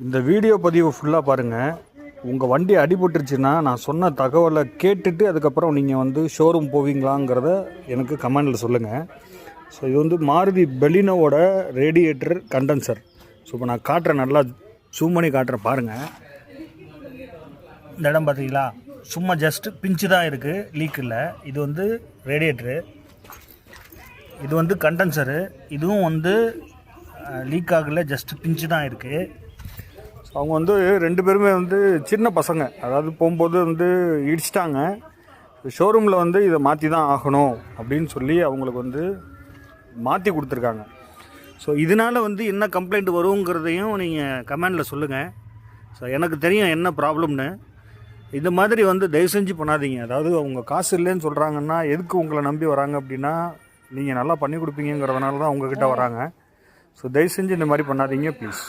இந்த வீடியோ பதிவு ஃபுல்லாக பாருங்கள் உங்கள் வண்டி அடிபட்டுருச்சுன்னா நான் சொன்ன தகவலை கேட்டுட்டு அதுக்கப்புறம் நீங்கள் வந்து ஷோரூம் போவீங்களாங்கிறத எனக்கு கமெண்டில் சொல்லுங்கள் ஸோ இது வந்து மாருதி பெலினோவோட ரேடியேட்டர் கண்டென்சர் ஸோ இப்போ நான் காட்டுறேன் நல்லா ஜூம் பண்ணி காட்டுறேன் பாருங்கள் இந்த இடம் பார்த்தீங்களா சும்மா ஜஸ்ட்டு பிஞ்சு தான் இருக்குது லீக் இல்லை. இது வந்து ரேடியேட்ரு இது வந்து கண்டென்சரு இதுவும் வந்து லீக் ஆகலை ஜஸ்ட்டு பிஞ்சு தான் இருக்குது அவங்க வந்து ரெண்டு பேருமே வந்து சின்ன பசங்க. அதாவது போகும்போது வந்து இடிச்சிட்டாங்க. ஷோரூமில் வந்து இதை மாற்றி தான் ஆகணும் அப்படின்னு சொல்லி அவங்களுக்கு வந்து மாற்றி கொடுத்துருக்காங்க. ஸோ இதனால் வந்து என்ன கம்ப்ளைண்ட் வருங்கிறதையும் நீங்கள் கமெண்டில் சொல்லுங்கள் ஸோ எனக்கு தெரியும் என்ன ப்ராப்ளம்னு இந்த மாதிரி வந்து தயவு செஞ்சு பண்ணாதீங்க. அதாவது அவங்க காசு இல்லைன்னு சொல்கிறாங்கன்னா எதுக்கு உங்களை நம்பி வராங்க அப்படின்னா நீங்கள் நல்லா பண்ணி கொடுப்பீங்கிறதுனால தான் உங்ககிட்ட வராங்க. ஸோ தயவு செஞ்சு இந்த மாதிரி பண்ணாதீங்க ப்ளீஸ்